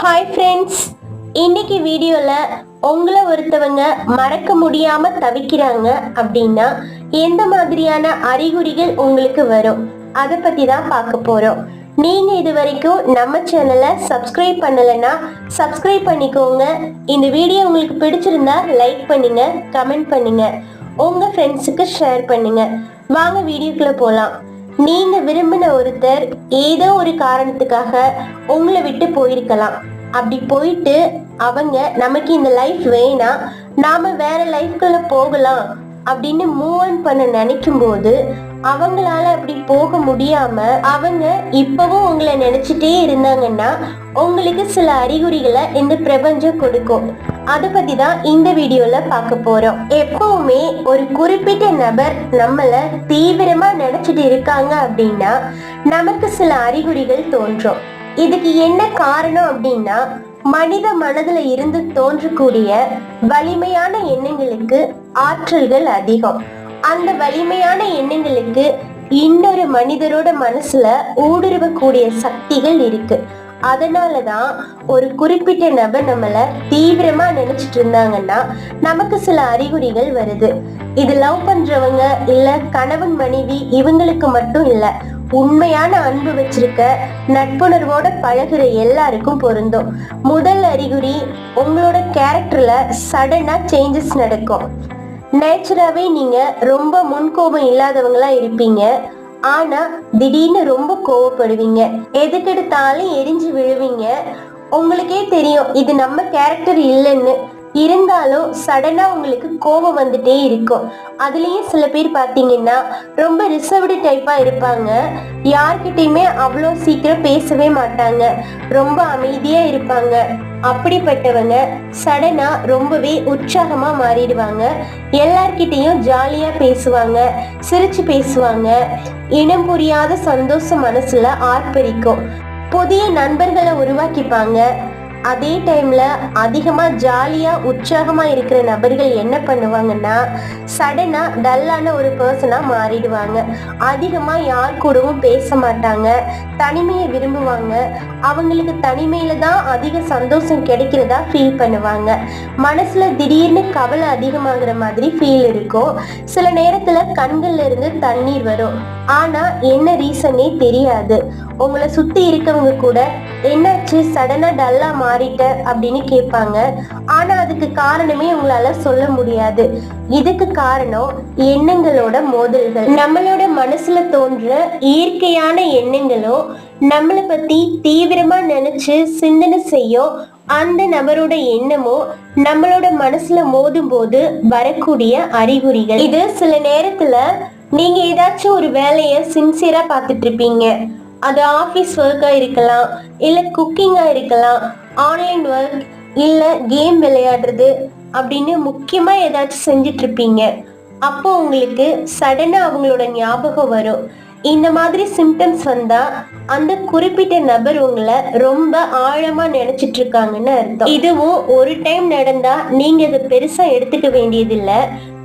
Hi friends இன்னைக்கு வீடியோவில் உங்களை ஒருத்தவங்க மறக்க முடியாம தவிக்கிறாங்க அப்படின்னா எந்த மாதிரியான அறிகுறிகள் உங்களுக்கு வரும்? அதை பத்தி தான் பார்க்க போறோம். நீங்க இது வரைக்கும் நம்ம சேனலை சப்ஸ்கிரைப் பண்ணலைன்னா சப்ஸ்கிரைப் பண்ணிக்கோங்க. இந்த வீடியோ உங்களுக்கு பிடிச்சிருந்தா லைக் பண்ணுங்க கமெண்ட் பண்ணுங்க. உங்க ஃப்ரெண்ட்ஸுக்கு ஷேர் பண்ணுங்க. வாங்க வீடியோக்குள்ள போலாம். நீங்க விரும்பின ஒருத்தர் ஏதோ ஒரு காரணத்துக்காக உங்களை விட்டு போயிருக்கலாம். அப்படி போயிட்டு அவங்க நமக்கு இந்த லைஃப் வேணாம் நாம வேற லைஃப்குள்ள போகலாம் அப்படின்னு மூவ் ஆன் பண்ண நினைக்கும் போது அவங்களால அப்படி போக முடியாம அவங்க இப்பவும் உங்களை நினைச்சிட்டே இருந்தாங்கன்னா உங்களுக்கு சில அறிகுறிகளை இந்த பிரபஞ்சம் கொடுக்கும். அதை பத்தி தான் இந்த வீடியோல பார்க்க போறோம். எப்பவுமே ஒரு குறிப்பிட்ட நபர் நம்மள தீவிரமா நினைச்சிட்டு இருக்காங்க அப்படின்னா நமக்கு சில அறிகுறிகள் தோன்றும். இதுக்கு என்ன காரணம் அப்படின்னா மனித மனதுல இருந்து தோன்றக்கூடிய வலிமையான எண்ணங்களுக்கு ஆற்றல்கள் அதிகம். அந்த வலிமையான எண்ணங்களுக்கு இன்னொரு மனிதரோட மனசுல ஊடுருவக்கூடிய சக்திகள் இருக்கு. அதனாலதான் ஒரு குறிப்பிட்ட நபர் நம்மள தீவிரமா நினைச்சிட்டு இருந்தாங்கன்னா நமக்கு சில அறிகுறிகள் வருது. இது லவ் பண்றவங்க இல்ல கணவன் மனைவி இவங்களுக்கு மட்டும் இல்ல உண்மையான அன்பு வச்சிருக்க நட்புணர்வோட பழகுற எல்லாருக்கும் பொருந்தும். முதல் அறிகுறி உங்களோட கேரக்டர்ல சடனா சேஞ்சஸ் நடக்கும். நேச்சராகவே நீங்க ரொம்ப முன்கோபம் இல்லாதவங்களா இருப்பீங்க. ஆனா திடீர்னு ரொம்ப கோவப்படுவீங்க. எதுக்கெடுத்தாலும் எரிஞ்சு விழுவீங்க. உங்களுக்கே தெரியும் இது நம்ம கேரக்டர் இல்லைன்னு. இருந்தாலும் சடனா உங்களுக்கு கோபம் வந்துட்டே இருக்கும். அதுலயும் சில பேர் பாத்தீங்கன்னா ரொம்ப ரிசர்வ்டு டைப்பா இருப்பாங்க. யார்கிட்டயுமே அவ்வளோ சீக்கிரம் பேசவே மாட்டாங்க. ரொம்ப அமைதியா இருப்பாங்க. அப்படிப்பட்டவங்க சடனா ரொம்பவே உற்சாகமா மாறிடுவாங்க. எல்லார்கிட்டயும் ஜாலியா பேசுவாங்க சிரிச்சு பேசுவாங்க. இனம் புரியாத சந்தோஷம் மனசுல ஆர்ப்பரிக்கும். புதிய நண்பர்களை உருவாக்கிப்பாங்க. அதே டைம்ல அதிகமா ஜாலியா உற்சாகமா இருக்கிற நபர்கள் என்ன பண்ணுவாங்கன்னா சடனா டல்லான ஒரு பர்சனா மாறிடுவாங்க. அதிகமா யார் கூடவும் பேச மாட்டாங்க தனிமையை விரும்புவாங்க. அவங்களுக்கு தனிமையில தான் அதிக சந்தோஷம் கிடைக்கிறதா ஃபீல் பண்ணுவாங்க. மனசுல திடீர்னு கவலை அதிகமாகிற மாதிரி ஃபீல் இருக்கும். சில நேரத்துல கண்கள்ல இருந்து தண்ணீர் வரும். ஆனா என்ன ரீசனே தெரியாது. உங்களை சுத்தி இருக்கவங்க கூட என்னாச்சு? சடனா டல்லா மாறிட்ட அப்படின்னு கேட்பாங்க. ஆனா அதுக்கு காரணமே உங்களால சொல்ல முடியாது. இதுக்கு காரணம் எண்ணங்களோட மோதல்கள். நம்மளோட மனசுல தோன்ற இயற்கையான எண்ணங்களோ நம்மளை பத்தி தீவிரமா நினைச்சு சிந்தனை செய்யும் அந்த நபரோட எண்ணமோ நம்மளோட மனசுல மோதும் போது வரக்கூடிய அறிகுறிகள். இது சில நேரத்துல நீங்க ஏதாச்சும் ஒரு வேலையை சின்சியரா பார்த்துட்டு இருப்பீங்க. அது ஆஃபீஸ் ஒர்க்கா இருக்கலாம் இல்ல குக்கிங்கா இருக்கலாம் ஆன்லைன் ஒர்க் இல்ல கேம் விளையாடுறது அப்படின்னு முக்கியமா ஏதாச்சும் செஞ்சுட்டு இருப்பீங்க அப்போ உங்களுக்கு சடனாக அவங்களோட ஞாபகம் வரும். இந்த மாதிரி சிம்டம்ஸ் வந்தால் அந்த குறிப்பிட்ட நபர் உங்களை ரொம்ப ஆழமா நினைச்சிட்டு இருக்காங்கன்னு அர்த்தம். இதுவும் ஒரு டைம் நடந்தா நீங்க இதை பெருசா எடுத்துக்க வேண்டியதில்லை.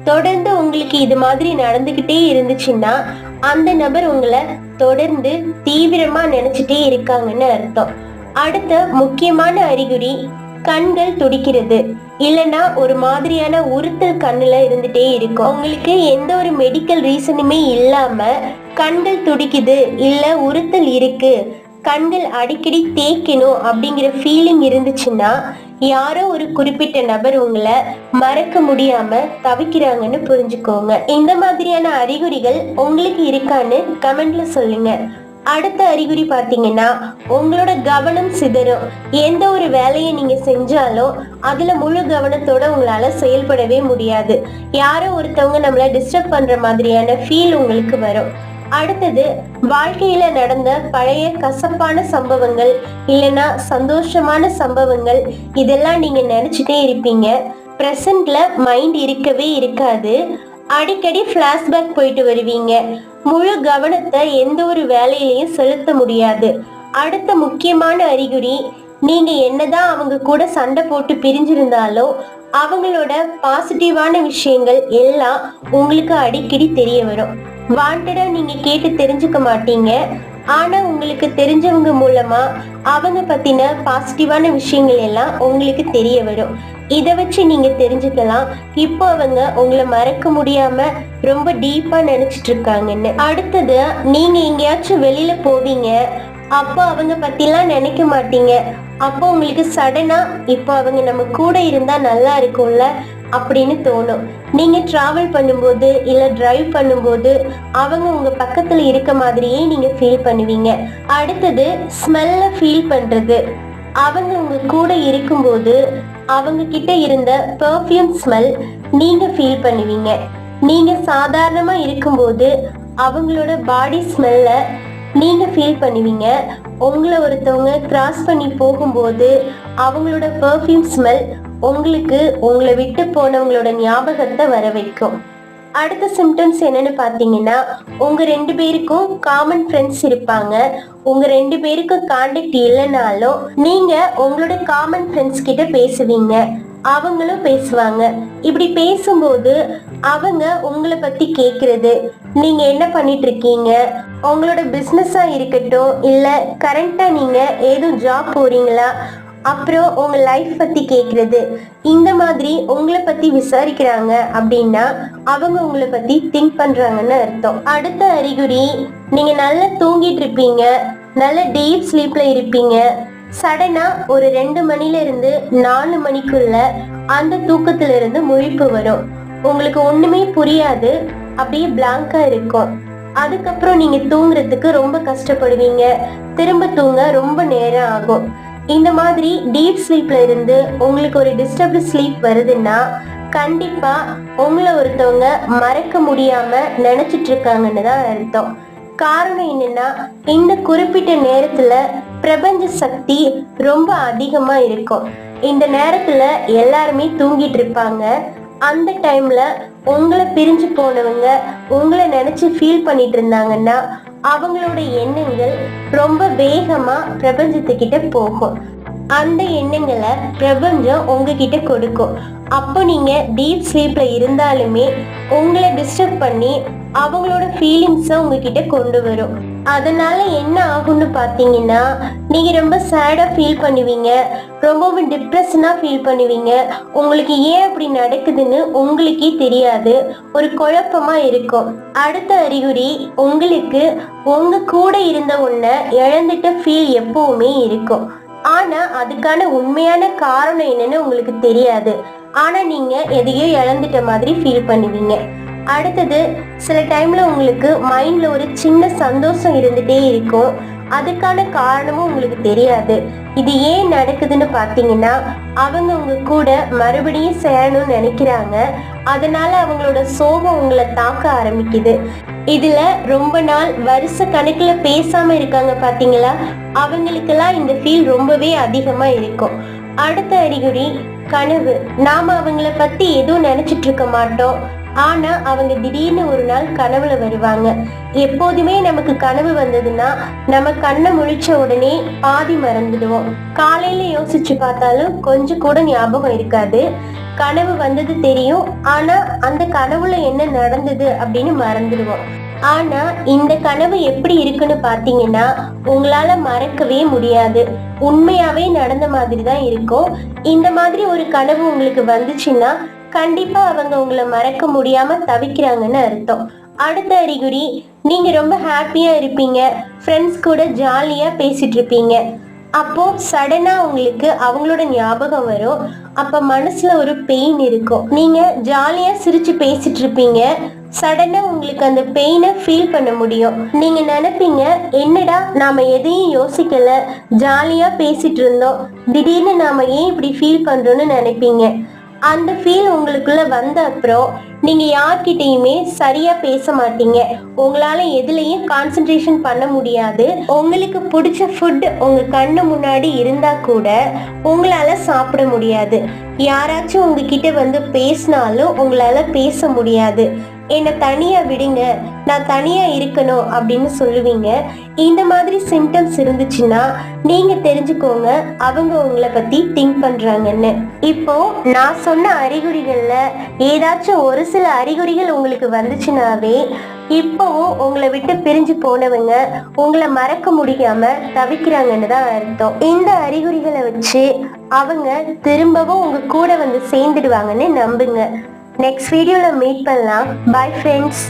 தொடர்ந்து உங்களுக்கு இது மாதிரி நடந்துகிட்டே இருந்துச்சுன்னா அந்த நபர் உங்களை தொடர்ந்து தீவிரமா நினைச்சிட்டே இருக்காங்கன்னு அர்த்தம். அடுத்த முக்கியமான அறிகுறி கண்கள் துடிக்கிறது. இல்லனா ஒரு மாதிரியான உறுத்தல் கண்ணுல இருந்துட்டே இருக்கும். உங்களுக்கு எந்த ஒரு மெடிக்கல் ரீசனுமே இல்லாம கண்கள் துடிக்குது இல்ல உறுத்தல் இருக்கு கண்கள் அடிக்கடி தேய்க்கணும் அப்படிங்கிற ஃபீலிங் இருந்துச்சுன்னா யாரோ ஒரு குறிப்பிட்ட நபர் உங்களை மறக்க முடியாம தவிக்கிறாங்கன்னு புரிஞ்சுக்கோங்க. இந்த மாதிரியான அறிகுறிகள் உங்களுக்கு இருக்கான்னு கமெண்ட்ல சொல்லுங்க. அடுத்த அறிகுறி பார்த்தீங்கன்னா உங்களோட கவனம் சிதறும். எந்த ஒரு வேலையை நீங்க செஞ்சாலும் அதுல முழு கவனத்தோட உங்களால செயல்படவே முடியாது. யாரோ ஒருத்தவங்க நம்மள டிஸ்டர்ப் பண்ற மாதிரியான ஃபீல் உங்களுக்கு வரும். அடுத்தது வாழ்க்கையில நடந்த பழைய கசப்பான சம்பவங்கள் இல்லைன்னா சந்தோஷமான சம்பவங்கள் இதெல்லாம் நீங்க நினைச்சிட்டே இருப்பீங்க. ப்ரெசண்ட்ல மைண்ட் இருக்கவே இருக்காது. அடிக்கடி ஃப்ளாஷ்பேக் போயிட்டு வருவீங்க. முழு கவனத்தை எந்த ஒரு வேலையிலையும் செலுத்த முடியாது. அடுத்த முக்கியமான அறிகுறி நீங்க என்னதான் அவங்க கூட சண்டை போட்டு பிரிஞ்சிருந்தாலும் அவங்களோட பாசிட்டிவான விஷயங்கள் எல்லாம் உங்களுக்கு அடிக்கடி தெரிய வரும். வாண்டடா நீங்க கேட்டு தெரிஞ்சுக்க மாட்டீங்க. ஆனா உங்களுக்கு தெரிஞ்சவங்க மூலமா அவங்க பத்தின பாசிட்டிவான விஷயங்கள் எல்லாம் உங்களுக்கு தெரிய வரும். இதை வச்சு நீங்க தெரிஞ்சுக்கலாம். இப்போ அவங்க உங்களை மறக்க முடியாம ரொம்ப டீப்பா நினைச்சிட்டு இருக்காங்கன்னு அடுத்தது நீங்க எங்கேயாச்சும் வெளியில போவீங்க. அப்போ அவங்க பத்திலாம் நினைக்க மாட்டீங்க. அப்போ உங்களுக்கு சடனா இப்போ அவங்க நம்ம கூட இருந்தா நல்லா இருக்கும்ல. அப்படின்னு தோணும். நீங்க டிராவல் பண்ணும்போது இல்ல டிரைவ் பண்ணும்போது அவங்க உங்க பக்கத்துல இருக்க மாதிரியே நீங்க ஃபீல் பண்ணுவீங்க. அடுத்தது ஸ்மெல்ல ஃபீல் பண்றது. அவங்க உங்க கூட இருக்கும்போது அவங்க கிட்ட இருந்த பெர்ஃப்யூம் ஸ்மெல் நீங்க ஃபீல் பண்ணுவீங்க. நீங்க சாதாரணமா இருக்கும்போது அவங்களோட பாடி ஸ்மெல்ல நீங்க ஃபீல் பண்ணுவீங்க. உங்களை ஒருத்தவங்க கிராஸ் பண்ணி போகும்போது அவங்களோட பெர்ஃப்யூம் ஸ்மெல் உங்களுக்கு உங்களை விட்டு போனவங்களோட ஞாபகத்தை வர வைக்கும் அடுத்த சிம்டம்ஸ் என்னன்னு பார்த்தீங்கன்னா உங்க ரெண்டு பேருக்கும் காமன் ஃப்ரெண்ட்ஸ் இருப்பாங்க. உங்க ரெண்டு பேருக்கும் கான்டாக்ட் இல்லைனாலும் நீங்க உங்களோட காமன் ஃப்ரெண்ட்ஸ் கிட்ட பேசுவீங்க. அவங்களும் பேசுவாங்க. இப்படி பேசும்போது அவங்க உங்களை பத்தி கேக்குறது நீங்க என்ன பண்ணிட்டு இருக்கீங்க உங்களோட பிஸ்னஸாக இருக்கட்டும் இல்ல கரண்டா நீங்க ஏதோ ஜாப் போறீங்களா அப்புறம் உங்க லைஃப் பத்தி கேக்குறது. இந்த மாதிரி உங்களை பத்தி விசாரிக்கிறாங்க அப்படின்னா அவங்க உங்களை பத்தி திங்க் பண்றாங்கன்னு அர்த்தம். அடுத்த அறிகுறி நீங்க நல்லா தூங்கிட்டு இருப்பீங்க நல்ல டீப் ஸ்லீப்ல இருப்பீங்க. சடனா ஒரு ரெண்டு மணில இருந்து நாலு மணிக்குள்ள அந்த தூக்கத்துல இருந்து முழிப்பு வரும். உங்களுக்கு ஒண்ணுமே புரியாது அப்படியே பிளாங்கா இருக்கும். அதுக்கப்புறம் நீங்க தூங்குறதுக்கு ரொம்ப கஷ்டப்படுவீங்க. திரும்ப தூங்க ரொம்ப நேரம் ஆகும். இந்த மாதிரி டீப் ஸ்லீப்ல இருந்து உங்களுக்கு ஒரு டிஸ்டர்ப் ஸ்லீப் வருதுன்னா கண்டிப்பா உங்களை ஒருத்தவங்க மறக்க முடியாம நினைச்சிட்டு இருக்காங்கன்னு தான் அர்த்தம். காரணம் என்னன்னா இந்த குறிப்பிட்ட நேரத்துல பிரபஞ்ச சக்தி ரொம்ப அதிகமா இருக்கும். இந்த நேரத்துல எல்லாருமே தூங்கிட்டு இருப்பாங்க. அந்த டைம்ல உங்களை பிரிஞ்சு போனவங்க உங்களை நினைச்சு ஃபீல் பண்ணிட்டு இருந்தாங்கன்னா அவங்களோட எண்ணங்கள் ரொம்ப வேகமா பிரபஞ்சத்துக்கிட்ட போகும். அந்த எண்ணங்களை பிரபஞ்சம் உங்ககிட்ட கொடுக்கும். அப்போ நீங்க டீப் ஸ்லீப்ல இருந்தாலுமே உங்களை டிஸ்டர்ப் பண்ணி அவங்களோட ஃபீலிங்ஸை உங்ககிட்ட கொண்டு வரும். அதனால என்ன ஆகும்னு பார்த்தீங்கன்னா நீங்கள் ரொம்ப சேடாக ஃபீல் பண்ணுவீங்க. ரொம்பவும் டிப்ரெஷனாக ஃபீல் பண்ணுவீங்க. உங்களுக்கு ஏன் அப்படி நடக்குதுன்னு உங்களுக்கே தெரியாது. ஒரு குழப்பமா இருக்கும். அடுத்த அறிகுறி உங்களுக்கு உங்க கூட இருந்த ஒன்றை இழந்துட்ட ஃபீல் எப்பவுமே இருக்கும். ஆனா அதுக்கான உண்மையான காரணம் என்னன்னு உங்களுக்கு தெரியாது. ஆனா நீங்கள் எதையோ இழந்துட்ட மாதிரி ஃபீல் பண்ணுவீங்க. அடுத்தது சில டைம்ல உங்களுக்கு மைண்ட்ல ஒரு சின்ன சந்தோஷம் இருந்துட்டே இருக்கும். அதுக்கான காரணமும் உங்களுக்கு தெரியாது. இது ஏன் நடக்குதுன்னு பார்த்தீங்கன்னா அவங்க உங்க கூட மறுபடியும் சேரணும்னு நினைக்கிறாங்க. அதனால அவங்களோட சோகம் உங்களை தாக்க ஆரம்பிக்குது. இதுல ரொம்ப நாள் வருஷ கணக்குல பேசாம இருக்காங்க பாத்தீங்களா அவங்களுக்கெல்லாம் இந்த ஃபீல் ரொம்பவே அதிகமா இருக்கும். அடுத்த அறிகுறி கனவு. நாம அவங்கள பத்தி எதுவும் நினைச்சிட்டு இருக்க மாட்டோம். ஆனா அவங்க திடீர்னு ஒரு நாள் கனவுல வருவாங்க. எப்போதுமே நமக்கு கனவு வந்ததுன்னா நம்ம கண்ணை முழிச்ச உடனே பாதி மறந்துடுவோம். காலையில யோசிச்சு பார்த்தாலும் கொஞ்சம் கூட ஞாபகம் இருக்காது. கனவு வந்தது தெரியும். ஆனா அந்த கனவுல என்ன நடந்தது அப்படின்னு மறந்துடுவோம். ஆனா இந்த கனவு எப்படி இருக்குன்னு பாத்தீங்கன்னா உங்களால மறக்கவே முடியாது. உண்மையாவே நடந்த மாதிரி தான் இருக்கும். இந்த மாதிரி ஒரு கனவு உங்களுக்கு வந்துச்சுன்னா கண்டிப்பா அவங்க உங்களை மறக்க முடியாம தவிக்கிறாங்கன்னு அர்த்தம். அடுத்த அறிகுறி நீங்க ரொம்ப ஹாப்பியா இருப்பீங்க. ஃப்ரெண்ட்ஸ் கூட ஜாலியா பேசிட்டு இருப்பீங்க. அப்போ சடனா உங்களுக்கு அவங்களோட ஞாபகம் வரும். அப்ப மனசுல ஒரு பெயின் இருக்கும். நீங்க ஜாலியா சிரிச்சு பேசிட்டு இருப்பீங்க. சடனா உங்களுக்கு அந்த பெயினை ஃபீல் பண்ண முடியும். நீங்க நினைப்பீங்க என்னடா நாம எதையும் யோசிக்கல. ஜாலியா பேசிட்டு இருந்தோம். திடீர்னு நாம ஏன் இப்படி ஃபீல் பண்றோம்னு நினைப்பீங்க. அந்த ஃபீல் உங்களுக்குள்ள வந்த அப்புறம் நீங்க யார்கிட்டயுமே சரியா பேச மாட்டீங்க. உங்களால எதுலயும் கான்சென்ட்ரேஷன் பண்ண முடியாது. உங்களுக்கு பிடிச்ச ஃபுட் உங்க கண்ணு முன்னாடி இருந்தா கூட உங்களால சாப்பிட முடியாது. யாராச்சும் உங்ககிட்ட வந்து பேசினாலும் உங்களால பேச முடியாது. என்னை தனியாக விடுங்க நான் தனியாக இருக்கணும் அப்படின்னு சொல்லுவீங்க. இந்த மாதிரி சிம்டம்ஸ் இருந்துச்சுன்னா நீங்கள் தெரிஞ்சுக்கோங்க அவங்க உங்களை பற்றி திங்க் பண்ணுறாங்கன்னு இப்போ நான் சொன்ன அறிகுறிகளில் ஏதாச்சும் ஒரு சில அறிகுறிகள் உங்களுக்கு வந்துச்சுனாவே இப்போவும் உங்களை விட்டு பிரிஞ்சு போனவங்க உங்களை மறக்க முடியாம தவிக்கிறாங்கன்னு தான் அர்த்தம். இந்த அறிகுறிகளை வச்சு அவங்க திரும்பவும் உங்க கூட வந்து சேர்ந்துடுவாங்கன்னு நம்புங்க. நெக்ஸ்ட் வீடியோல மீட் பண்ணலாம். Bye friends